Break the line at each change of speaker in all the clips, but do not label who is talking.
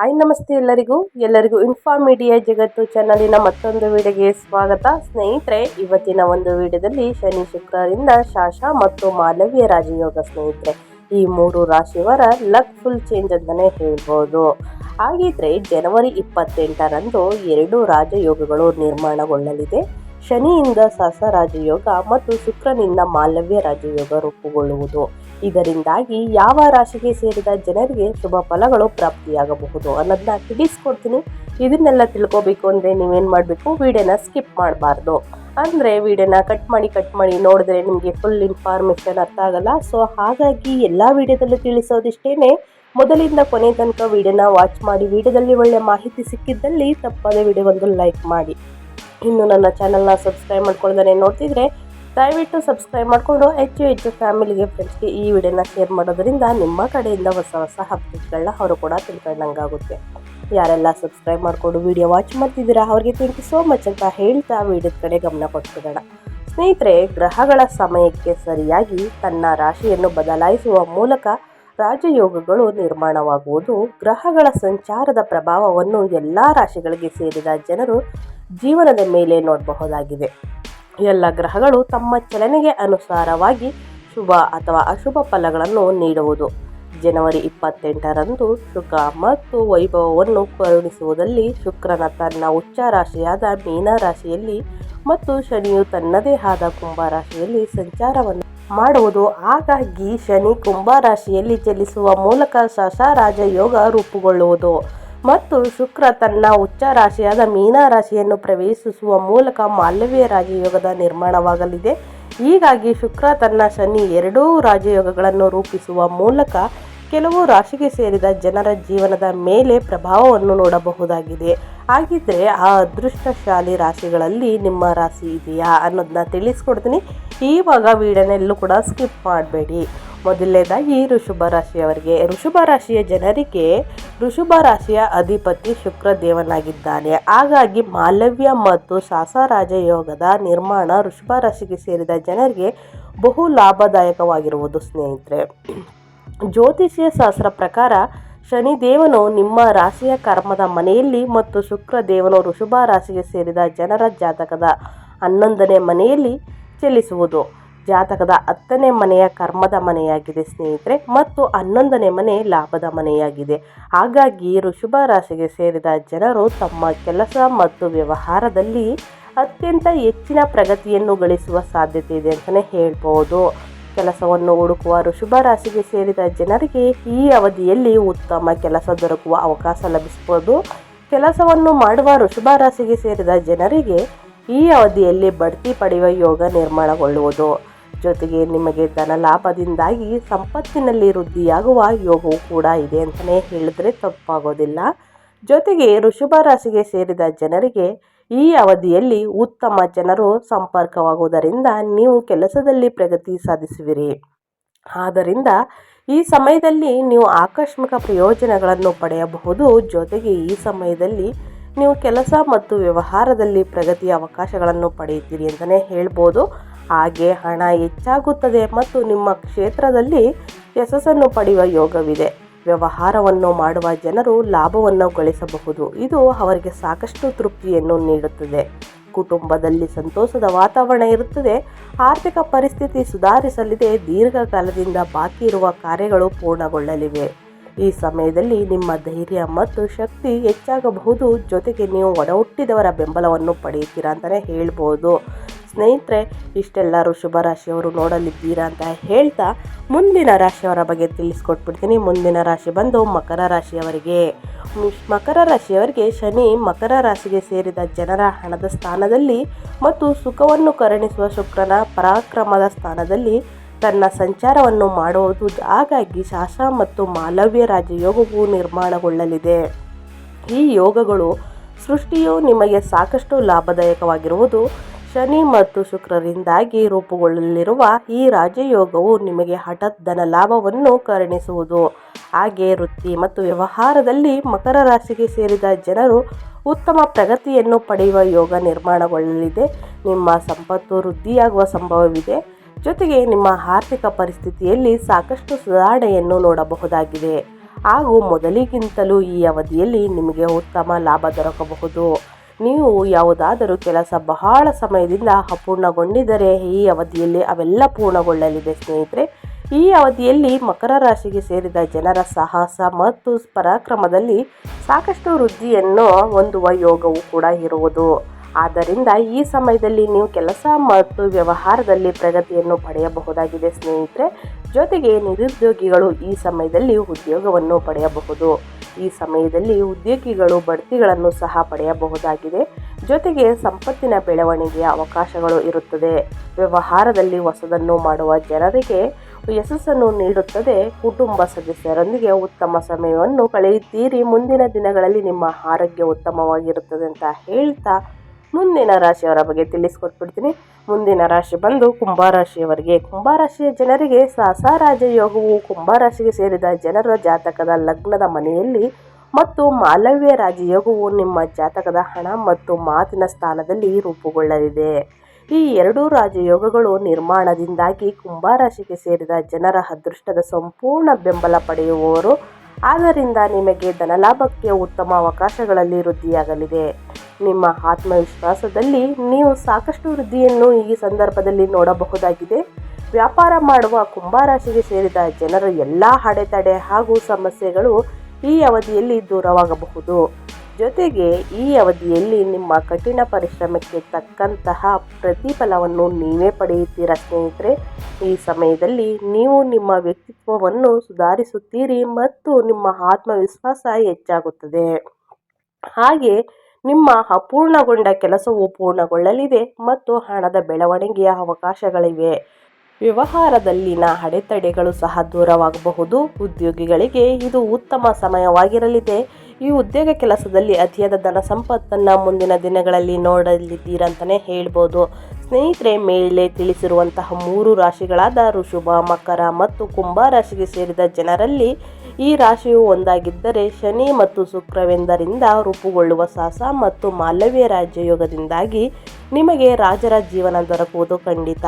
Hi ನಮಸ್ತೆ ಎಲ್ಲರಿಗೂ. ಎಲ್ಲರಿಗೂ ಇನ್ಫಾರ್ಮ್ ಜಗತ್ತು ಚಾನಲಿನ ಮತ್ತೊಂದು ವಿಡಿಯೋಗೆ ಸ್ವಾಗತ. ಸ್ನೇಹಿತರೆ, ಇವತ್ತಿನ ಒಂದು ವಿಡಿಯೋದಲ್ಲಿ ಶನಿ ಶುಕ್ರರಿಂದ ಶಾಶ ಮತ್ತು ಮಾಲವ್ಯ ರಾಜಯೋಗ ಸ್ನೇಹಿತರೆ. ಈ ಮೂರು ರಾಶಿಯವರ ಲಕ್ ಫುಲ್ ಚೇಂಜ್ ಅಂತಲೇ ಹೇಳ್ಬೋದು. ಹಾಗಿದ್ರೆ ಜನವರಿ ಇಪ್ಪತ್ತೆಂಟರಂದು ಎರಡು ರಾಜಯೋಗಗಳು ನಿರ್ಮಾಣಗೊಳ್ಳಲಿದೆ. ಶನಿಯಿಂದ ಸಸ ರಾಜಯೋಗ ಮತ್ತು ಶುಕ್ರನಿಂದ ಮಾಲವ್ಯ ರಾಜಯೋಗ ರೂಪುಗೊಳ್ಳುವುದು. ಇದರಿಂದಾಗಿ ಯಾವ ರಾಶಿಗೆ ಸೇರಿದ ಜನರಿಗೆ ಶುಭ ಫಲಗಳು ಪ್ರಾಪ್ತಿಯಾಗಬಹುದು ಅನ್ನೋದನ್ನ ತಿಳಿಸ್ಕೊಡ್ತೀನಿ. ಇದನ್ನೆಲ್ಲ ತಿಳ್ಕೊಬೇಕು ಅಂದರೆ ನೀವೇನು ಮಾಡಬೇಕು? ವಿಡಿಯೋನ ಸ್ಕಿಪ್ ಮಾಡಬಾರ್ದು. ಅಂದರೆ ವಿಡಿಯೋನ ಕಟ್ ಮಾಡಿ ಕಟ್ ಮಾಡಿ ನೋಡಿದ್ರೆ ನಿಮಗೆ ಫುಲ್ ಇನ್ಫಾರ್ಮೇಷನ್ ಅರ್ಥ ಆಗಲ್ಲ. ಸೊ ಹಾಗಾಗಿ ಎಲ್ಲ ವಿಡಿಯೋದಲ್ಲೂ ತಿಳಿಸೋದಿಷ್ಟೇ ಮೊದಲಿಂದ ಕೊನೆ ತನಕ ವಿಡಿಯೋನ ವಾಚ್ ಮಾಡಿ, ವಿಡಿಯೋದಲ್ಲಿ ಒಳ್ಳೆ ಮಾಹಿತಿ ಸಿಕ್ಕಿದ್ದಲ್ಲಿ ತಪ್ಪದೇ ವಿಡಿಯೋ ಒಂದು ಲೈಕ್ ಮಾಡಿ. ಇನ್ನು ನನ್ನ ಚಾನಲ್ನ ಸಬ್ಸ್ಕ್ರೈಬ್ ಮಾಡ್ಕೊಳ್ದೇ ನೋಡ್ತಿದ್ರೆ ದಯವಿಟ್ಟು ಸಬ್ಸ್ಕ್ರೈಬ್ ಮಾಡಿಕೊಂಡು ಹೆಚ್ಚು ಹೆಚ್ಚು ಫ್ಯಾಮಿಲಿಗೆ ಫ್ರೆಂಡ್ಸ್ಗೆ ಈ ವಿಡಿಯೋನ ಶೇರ್ ಮಾಡೋದರಿಂದ ನಿಮ್ಮ ಕಡೆಯಿಂದ ಹೊಸ ಹೊಸ ಅಪ್ಡೇಟ್ಗಳನ್ನ ಅವರು ಕೂಡ ತಿಳ್ಕೊಂಡಂಗಾಗುತ್ತೆ. ಯಾರೆಲ್ಲ ಸಬ್ಸ್ಕ್ರೈಬ್ ಮಾಡಿಕೊಂಡು ವಿಡಿಯೋ ವಾಚ್ ಮಾಡ್ತಿದ್ದೀರಾ, ಅವ್ರಿಗೆ ಥ್ಯಾಂಕ್ ಯು ಸೋ ಮಚ್ ಅಂತ ಹೇಳ್ತಾ ವಿಡಿಯೋದ ಕಡೆ ಗಮನ ಕೊಟ್ಬಿಡೋಣ. ಸ್ನೇಹಿತರೆ, ಗ್ರಹಗಳ ಸಮಯಕ್ಕೆ ಸರಿಯಾಗಿ ತನ್ನ ರಾಶಿಯನ್ನು ಬದಲಾಯಿಸುವ ಮೂಲಕ ರಾಜಯೋಗಗಳು ನಿರ್ಮಾಣವಾಗುವುದು, ಗ್ರಹಗಳ ಸಂಚಾರದ ಪ್ರಭಾವವನ್ನು ಎಲ್ಲ ರಾಶಿಗಳಿಗೆ ಸೇರಿದ ಜನರು ಜೀವನದ ಮೇಲೆ ನೋಡಬಹುದಾಗಿದೆ. ಎಲ್ಲ ಗ್ರಹಗಳು ತಮ್ಮ ಚಲನೆಗೆ ಅನುಸಾರವಾಗಿ ಶುಭ ಅಥವಾ ಅಶುಭ ಫಲಗಳನ್ನು ನೀಡುವುದು. ಜನವರಿ ಇಪ್ಪತ್ತೆಂಟರಂದು ಸುಖ ಮತ್ತು ವೈಭವವನ್ನು ಕರುಣಿಸುವುದಲ್ಲಿ ಶುಕ್ರನ ತನ್ನ ಉಚ್ಚ ರಾಶಿಯಾದ ಮೀನ ರಾಶಿಯಲ್ಲಿ ಮತ್ತು ಶನಿಯು ತನ್ನದೇ ಆದ ಕುಂಭ ರಾಶಿಯಲ್ಲಿ ಸಂಚಾರವನ್ನು ಮಾಡುವುದು. ಹಾಗಾಗಿ ಶನಿ ಕುಂಭ ರಾಶಿಯಲ್ಲಿ ಚಲಿಸುವ ಮೂಲಕ ಸಸ ಯೋಗ ರೂಪುಗೊಳ್ಳುವುದು. ಮತ್ತು ಶುಕ್ರ ತನ್ನ ಉಚ್ಚ ರಾಶಿಯಾದ ಮೀನ ರಾಶಿಯನ್ನು ಪ್ರವೇಶಿಸುವ ಮೂಲಕ ಮಾಲವೀಯ ರಾಜಯೋಗದ ನಿರ್ಮಾಣವಾಗಲಿದೆ. ಹೀಗಾಗಿ ಶುಕ್ರ ತನ್ನ ಶನಿ ಎರಡೂ ರಾಜಯೋಗಗಳನ್ನು ರೂಪಿಸುವ ಮೂಲಕ ಕೆಲವು ರಾಶಿಗೆ ಸೇರಿದ ಜನರ ಜೀವನದ ಮೇಲೆ ಪ್ರಭಾವವನ್ನು ನೋಡಬಹುದಾಗಿದೆ. ಹಾಗಿದ್ರೆ ಆ ಅದೃಷ್ಟಶಾಲಿ ರಾಶಿಗಳಲ್ಲಿ ನಿಮ್ಮ ರಾಶಿ ಇದೆಯಾ ಅನ್ನೋದನ್ನ ತಿಳಿಸ್ಕೊಡ್ತೀನಿ. ಈವಾಗ ವೀಡಿಯೋನೆಲ್ಲೂ ಕೂಡ ಸ್ಕಿಪ್ ಮಾಡಬೇಡಿ. ಮೊದಲನೇದಾಗಿ ಋಷಭ ರಾಶಿಯವರಿಗೆ. ಋಷಭ ರಾಶಿಯ ಜನರಿಗೆ ಋಷಭ ರಾಶಿಯ ಅಧಿಪತಿ ಶುಕ್ರ ದೇವನಾಗಿದ್ದಾನೆ ಹಾಗಾಗಿ ಮಾಲವ್ಯ ಮತ್ತು ಶಾಸರಾಜ ಯೋಗದ ನಿರ್ಮಾಣ ಋಷಭ ರಾಶಿಗೆ ಸೇರಿದ ಜನರಿಗೆ ಬಹು ಲಾಭದಾಯಕವಾಗಿರುವುದು ಸ್ನೇಹಿತರೆ. ಜ್ಯೋತಿಷ್ಯ ಶಾಸ್ತ್ರ ಪ್ರಕಾರ ಶನಿದೇವನು ನಿಮ್ಮ ರಾಶಿಯ ಕರ್ಮದ ಮನೆಯಲ್ಲಿ ಮತ್ತು ಶುಕ್ರ ದೇವನು ಋಷಭ ರಾಶಿಗೆ ಸೇರಿದ ಜನರ ಜಾತಕದ ಹನ್ನೊಂದನೇ ಮನೆಯಲ್ಲಿ ಚಲಿಸುವುದು. ಜಾತಕದ ಹತ್ತನೇ ಮನೆಯ ಕರ್ಮದ ಮನೆಯಾಗಿದೆ ಸ್ನೇಹಿತರೆ ಮತ್ತು ಹನ್ನೊಂದನೇ ಮನೆ ಲಾಭದ ಮನೆಯಾಗಿದೆ. ಹಾಗಾಗಿ ಋಷಭ ರಾಶಿಗೆ ಸೇರಿದ ಜನರು ತಮ್ಮ ಕೆಲಸ ಮತ್ತು ವ್ಯವಹಾರದಲ್ಲಿ ಅತ್ಯಂತ ಹೆಚ್ಚಿನ ಪ್ರಗತಿಯನ್ನು ಗಳಿಸುವ ಸಾಧ್ಯತೆ ಇದೆ ಅಂತಲೇ ಹೇಳ್ಬೋದು. ಕೆಲಸವನ್ನು ಹುಡುಕುವ ರಾಶಿಗೆ ಸೇರಿದ ಜನರಿಗೆ ಈ ಅವಧಿಯಲ್ಲಿ ಉತ್ತಮ ಕೆಲಸ ದೊರಕುವ ಅವಕಾಶ ಲಭಿಸಬಹುದು. ಕೆಲಸವನ್ನು ಮಾಡುವ ರಾಶಿಗೆ ಸೇರಿದ ಜನರಿಗೆ ಈ ಅವಧಿಯಲ್ಲಿ ಬಡ್ತಿ ಪಡೆಯುವ ಯೋಗ ನಿರ್ಮಾಣಗೊಳ್ಳುವುದು. ಜೊತೆಗೆ ನಿಮಗೆ ಧನ ಲಾಭದಿಂದಾಗಿ ಸಂಪತ್ತಿನಲ್ಲಿ ವೃದ್ಧಿಯಾಗುವ ಯೋಗವು ಕೂಡ ಇದೆ ಅಂತಲೇ ಹೇಳಿದ್ರೆ ತಪ್ಪಾಗೋದಿಲ್ಲ. ಜೊತೆಗೆ ಋಷಭ ರಾಶಿಗೆ ಸೇರಿದ ಜನರಿಗೆ ಈ ಅವಧಿಯಲ್ಲಿ ಉತ್ತಮ ಜನರು ಸಂಪರ್ಕವಾಗುವುದರಿಂದ ನೀವು ಕೆಲಸದಲ್ಲಿ ಪ್ರಗತಿ ಸಾಧಿಸುವಿರಿ. ಆದ್ದರಿಂದ ಈ ಸಮಯದಲ್ಲಿ ನೀವು ಆಕಸ್ಮಿಕ ಪ್ರಯೋಜನಗಳನ್ನು ಪಡೆಯಬಹುದು. ಜೊತೆಗೆ ಈ ಸಮಯದಲ್ಲಿ ನೀವು ಕೆಲಸ ಮತ್ತು ವ್ಯವಹಾರದಲ್ಲಿ ಪ್ರಗತಿಯ ಅವಕಾಶಗಳನ್ನು ಪಡೆಯುತ್ತೀರಿ ಅಂತಲೇ ಹೇಳ್ಬೋದು. ಹಾಗೆ ಹಣ ಹೆಚ್ಚಾಗುತ್ತದೆ ಮತ್ತು ನಿಮ್ಮ ಕ್ಷೇತ್ರದಲ್ಲಿ ಯಶಸ್ಸನ್ನು ಪಡೆಯುವ ಯೋಗವಿದೆ. ವ್ಯವಹಾರವನ್ನು ಮಾಡುವ ಜನರು ಲಾಭವನ್ನು ಗಳಿಸಬಹುದು. ಇದು ಅವರಿಗೆ ಸಾಕಷ್ಟು ತೃಪ್ತಿಯನ್ನು ನೀಡುತ್ತದೆ. ಕುಟುಂಬದಲ್ಲಿ ಸಂತೋಷದ ವಾತಾವರಣ ಇರುತ್ತದೆ. ಆರ್ಥಿಕ ಪರಿಸ್ಥಿತಿ ಸುಧಾರಿಸಲಿದೆ. ದೀರ್ಘಕಾಲದಿಂದ ಬಾಕಿ ಇರುವ ಕಾರ್ಯಗಳು ಪೂರ್ಣಗೊಳ್ಳಲಿವೆ. ಈ ಸಮಯದಲ್ಲಿ ನಿಮ್ಮ ಧೈರ್ಯ ಮತ್ತು ಶಕ್ತಿ ಹೆಚ್ಚಾಗಬಹುದು. ಜೊತೆಗೆ ನೀವು ಒಡಹುಟ್ಟಿದವರ ಬೆಂಬಲವನ್ನು ಪಡೆಯುತ್ತೀರಾ ಅಂತಲೇ ಹೇಳ್ಬೋದು. ಸ್ನೇಹಿತರೆ, ಇಷ್ಟೆಲ್ಲರೂ ಶುಭ ರಾಶಿಯವರು ನೋಡಲಿದ್ದೀರಾ ಅಂತ ಹೇಳ್ತಾ ಮುಂದಿನ ರಾಶಿಯವರ ಬಗ್ಗೆ ತಿಳಿಸ್ಕೊಟ್ಬಿಡ್ತೀನಿ. ಮುಂದಿನ ರಾಶಿ ಬಂದು ಮಕರ ರಾಶಿಯವರಿಗೆ. ಮಕರ ರಾಶಿಯವರಿಗೆ ಶನಿ ಮಕರ ರಾಶಿಗೆ ಸೇರಿದ ಜನರ ಹಣದ ಸ್ಥಾನದಲ್ಲಿ ಮತ್ತು ಸುಖವನ್ನು ಕರುಣಿಸುವ ಶುಕ್ರನ ಪರಾಕ್ರಮದ ಸ್ಥಾನದಲ್ಲಿ ತನ್ನ ಸಂಚಾರವನ್ನು ಮಾಡುವುದು. ಹಾಗಾಗಿ ಶಾಸ ಮತ್ತು ಮಾಲವ್ಯ ರಾಜಯೋಗವು ನಿರ್ಮಾಣಗೊಳ್ಳಲಿದೆ. ಈ ಯೋಗಗಳು ಸೃಷ್ಟಿಯು ನಿಮಗೆ ಸಾಕಷ್ಟು ಲಾಭದಾಯಕವಾಗಿರುವುದು. ಶನಿ ಮತ್ತು ಶುಕ್ರರಿಂದಾಗಿ ರೂಪುಗೊಳ್ಳಲಿರುವ ಈ ರಾಜಯೋಗವು ನಿಮಗೆ ಹಠಾತ್ ಧನ ಲಾಭವನ್ನು ಕರುಣಿಸುವುದು. ಹಾಗೆ ವೃತ್ತಿ ಮತ್ತು ವ್ಯವಹಾರದಲ್ಲಿ ಮಕರ ರಾಶಿಗೆ ಸೇರಿದ ಜನರು ಉತ್ತಮ ಪ್ರಗತಿಯನ್ನು ಪಡೆಯುವ ಯೋಗ ನಿರ್ಮಾಣಗೊಳ್ಳಲಿದೆ. ನಿಮ್ಮ ಸಂಪತ್ತು ವೃದ್ಧಿಯಾಗುವ ಸಂಭವವಿದೆ. ಜೊತೆಗೆ ನಿಮ್ಮ ಆರ್ಥಿಕ ಪರಿಸ್ಥಿತಿಯಲ್ಲಿ ಸಾಕಷ್ಟು ಸುಧಾರಣೆಯನ್ನು ನೋಡಬಹುದಾಗಿದೆ. ಹಾಗೂ ಮೊದಲಿಗಿಂತಲೂ ಈ ಅವಧಿಯಲ್ಲಿ ನಿಮಗೆ ಉತ್ತಮ ಲಾಭ ದೊರಕಬಹುದು. ನೀವು ಯಾವುದಾದರೂ ಕೆಲಸ ಬಹಳ ಸಮಯದಿಂದ ಅಪೂರ್ಣಗೊಂಡಿದ್ದರೆ ಈ ಅವಧಿಯಲ್ಲಿ ಅವೆಲ್ಲ ಪೂರ್ಣಗೊಳ್ಳಲಿದೆ ಸ್ನೇಹಿತರೆ. ಈ ಅವಧಿಯಲ್ಲಿ ಮಕರ ರಾಶಿಗೆ ಸೇರಿದ ಜನರ ಸಾಹಸ ಮತ್ತು ಪರಾಕ್ರಮದಲ್ಲಿ ಸಾಕಷ್ಟು ವೃದ್ಧಿಯನ್ನು ಹೊಂದುವ ಯೋಗವು ಕೂಡ ಇರುವುದು. ಆದ್ದರಿಂದ ಈ ಸಮಯದಲ್ಲಿ ನೀವು ಕೆಲಸ ಮತ್ತು ವ್ಯವಹಾರದಲ್ಲಿ ಪ್ರಗತಿಯನ್ನು ಪಡೆಯಬಹುದಾಗಿದೆ ಸ್ನೇಹಿತರೆ. ಜೊತೆಗೆ ನಿರುದ್ಯೋಗಿಗಳು ಈ ಸಮಯದಲ್ಲಿ ಉದ್ಯೋಗವನ್ನು ಪಡೆಯಬಹುದು. ಈ ಸಮಯದಲ್ಲಿ ಉದ್ಯೋಗಿಗಳು ಬಡ್ತಿಗಳನ್ನು ಸಹ ಪಡೆಯಬಹುದಾಗಿದೆ. ಜೊತೆಗೆ ಸಂಪತ್ತಿನ ಬೆಳವಣಿಗೆಯ ಅವಕಾಶಗಳು ಇರುತ್ತದೆ. ವ್ಯವಹಾರದಲ್ಲಿ ಹೊಸದನ್ನು ಮಾಡುವ ಜನರಿಗೆ ಯಶಸ್ಸನ್ನು ನೀಡುತ್ತದೆ. ಕುಟುಂಬ ಸದಸ್ಯರೊಂದಿಗೆ ಉತ್ತಮ ಸಮಯವನ್ನು ಕಳೆಯುತ್ತೀರಿ. ಮುಂದಿನ ದಿನಗಳಲ್ಲಿ ನಿಮ್ಮ ಆರೋಗ್ಯ ಉತ್ತಮವಾಗಿರುತ್ತದೆ ಅಂತ ಹೇಳ್ತಾ ಮುಂದಿನ ರಾಶಿಯವರ ಬಗ್ಗೆ ತಿಳಿಸ್ಕೊಟ್ಬಿಡ್ತೀನಿ. ಮುಂದಿನ ರಾಶಿ ಬಂದು ಕುಂಭರಾಶಿಯವರಿಗೆ ಕುಂಭರಾಶಿಯ ಜನರಿಗೆ ಸಹಸಾರಾಜ ಯೋಗವು ಕುಂಭರಾಶಿಗೆ ಸೇರಿದ ಜನರ ಜಾತಕದ ಲಗ್ನದ ಮನೆಯಲ್ಲಿ ಮತ್ತು ಮಾಲವ್ಯ ರಾಜಯೋಗವು ನಿಮ್ಮ ಜಾತಕದ ಹಣ ಮತ್ತು ಮಾತಿನ ಸ್ಥಾನದಲ್ಲಿ ರೂಪುಗೊಳ್ಳಲಿದೆ. ಈ ಎರಡೂ ರಾಜಯೋಗಗಳು ನಿರ್ಮಾಣದಿಂದಾಗಿ ಕುಂಭರಾಶಿಗೆ ಸೇರಿದ ಜನರ ಅದೃಷ್ಟದ ಸಂಪೂರ್ಣ ಬೆಂಬಲ ಪಡೆಯುವವರು. ಆದ್ದರಿಂದ ನಿಮಗೆ ಧನಲಾಭಕ್ಕೆ ಉತ್ತಮ ಅವಕಾಶಗಳಲ್ಲಿ ವೃದ್ಧಿಯಾಗಲಿದೆ. ನಿಮ್ಮ ಆತ್ಮವಿಶ್ವಾಸದಲ್ಲಿ ನೀವು ಸಾಕಷ್ಟು ವೃದ್ಧಿಯನ್ನು ಈ ಸಂದರ್ಭದಲ್ಲಿ ನೋಡಬಹುದಾಗಿದೆ. ವ್ಯಾಪಾರ ಮಾಡುವ ಕುಂಭರಾಶಿಗೆ ಸೇರಿದ ಜನರ ಎಲ್ಲ ಅಡೆತಡೆ ಹಾಗೂ ಸಮಸ್ಯೆಗಳು ಈ ಅವಧಿಯಲ್ಲಿ ದೂರವಾಗಬಹುದು. ಜೊತೆಗೆ ಈ ಅವಧಿಯಲ್ಲಿ ನಿಮ್ಮ ಕಠಿಣ ಪರಿಶ್ರಮಕ್ಕೆ ತಕ್ಕಂತಹ ಪ್ರತಿಫಲವನ್ನು ನೀವೇ ಪಡೆಯುತ್ತೀರ ಸ್ನೇಹಿತರೆ? ಈ ಸಮಯದಲ್ಲಿ ನೀವು ನಿಮ್ಮ ವ್ಯಕ್ತಿತ್ವವನ್ನು ಸುಧಾರಿಸುತ್ತೀರಿ ಮತ್ತು ನಿಮ್ಮ ಆತ್ಮವಿಶ್ವಾಸ ಹೆಚ್ಚಾಗುತ್ತದೆ. ಹಾಗೆ ನಿಮ್ಮ ಅಪೂರ್ಣಗೊಂಡ ಕೆಲಸವು ಪೂರ್ಣಗೊಳ್ಳಲಿದೆ ಮತ್ತು ಹಣದ ಬೆಳವಣಿಗೆಯ ಅವಕಾಶಗಳಿವೆ. ವ್ಯವಹಾರದಲ್ಲಿನ ಅಡೆತಡೆಗಳು ಸಹ ದೂರವಾಗಬಹುದು. ಉದ್ಯೋಗಿಗಳಿಗೆ ಇದು ಉತ್ತಮ ಸಮಯವಾಗಿರಲಿದೆ. ಈ ಉದ್ಯೋಗ ಕೆಲಸದಲ್ಲಿ ಅತಿಯಾದ ಧನ ಸಂಪತ್ತನ್ನು ಮುಂದಿನ ದಿನಗಳಲ್ಲಿ ನೋಡಲಿದ್ದೀರಂತಲೇ ಹೇಳ್ಬೋದು. ಸ್ನೇಹಿತರೆ, ಮೇಲೆ ತಿಳಿಸಿರುವಂತಹ ಮೂರು ರಾಶಿಗಳಾದ ಋಷುಭ, ಮಕರ ಮತ್ತು ಕುಂಭ ರಾಶಿಗೆ ಸೇರಿದ ಜನರಲ್ಲಿ ಈ ರಾಶಿಯು ಒಂದಾಗಿದ್ದರೆ ಶನಿ ಮತ್ತು ಶುಕ್ರವೆಂದರಿಂದ ರೂಪುಗೊಳ್ಳುವ ಸಾಸ ಮತ್ತು ಮಾಲವ್ಯ ರಾಜ್ಯಯೋಗದಿಂದಾಗಿ ನಿಮಗೆ ರಾಜರ ಜೀವನ ದೊರಕುವುದು ಖಂಡಿತ.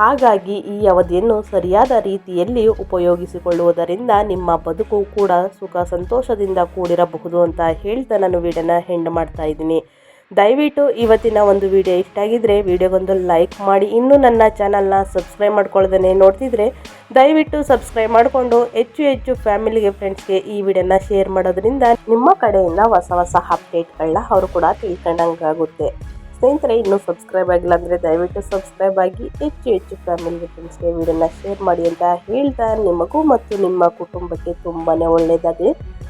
ಹಾಗಾಗಿ ಈ ಅವಧಿಯನ್ನು ಸರಿಯಾದ ರೀತಿಯಲ್ಲಿ ಉಪಯೋಗಿಸಿಕೊಳ್ಳುವುದರಿಂದ ನಿಮ್ಮ ಬದುಕು ಕೂಡ ಸುಖ ಸಂತೋಷದಿಂದ ಕೂಡಿರಬಹುದು ಅಂತ ಹೇಳ್ತಾ ನಾನು ವೀಡಿಯೋನ ಹೆಂಡ್ ಮಾಡ್ತಾ ಇದ್ದೀನಿ. ದಯವಿಟ್ಟು ಇವತ್ತಿನ ಒಂದು ವಿಡಿಯೋ ಇಷ್ಟ ಆಗಿದ್ದರೆ ವಿಡಿಯೋಗೊಂದು ಲೈಕ್ ಮಾಡಿ. ಇನ್ನೂ ನನ್ನ ಚಾನಲ್ನ ಸಬ್ಸ್ಕ್ರೈಬ್ ಮಾಡ್ಕೊಳ್ಳೋದನ್ನೇ ನೋಡ್ತಿದ್ರೆ ದಯವಿಟ್ಟು ಸಬ್ಸ್ಕ್ರೈಬ್ ಮಾಡಿಕೊಂಡು ಹೆಚ್ಚು ಹೆಚ್ಚು ಫ್ಯಾಮಿಲಿಗೆ ಫ್ರೆಂಡ್ಸ್ಗೆ ಈ ವಿಡಿಯೋನ ಶೇರ್ ಮಾಡೋದ್ರಿಂದ ನಿಮ್ಮ ಕಡೆಯಿಂದ ಹೊಸ ಹೊಸ ಅಪ್ಡೇಟ್ಗಳನ್ನ ಅವರು ಕೂಡ ತಿಳ್ಕೊಂಡಂಗಾಗುತ್ತೆ ಸ್ನೇಹಿತರೆ, ಇನ್ನೂ ಸಬ್ಸ್ಕ್ರೈಬ್ ಆಗಿಲ್ಲ ಅಂದರೆ ದಯವಿಟ್ಟು ಸಬ್ಸ್ಕ್ರೈಬ್ ಆಗಿ, ಹೆಚ್ಚು ಹೆಚ್ಚು ಫ್ಯಾಮಿಲಿ ಫ್ರೆಂಡ್ಸ್ಗೆ ವಿಡಿಯೋನ ಶೇರ್ ಮಾಡಿ ಅಂತ ಹೇಳ್ತಾ ನಿಮಗೂ ಮತ್ತು ನಿಮ್ಮ ಕುಟುಂಬಕ್ಕೆ ತುಂಬಾ ಒಳ್ಳೆಯದಾಗಲಿ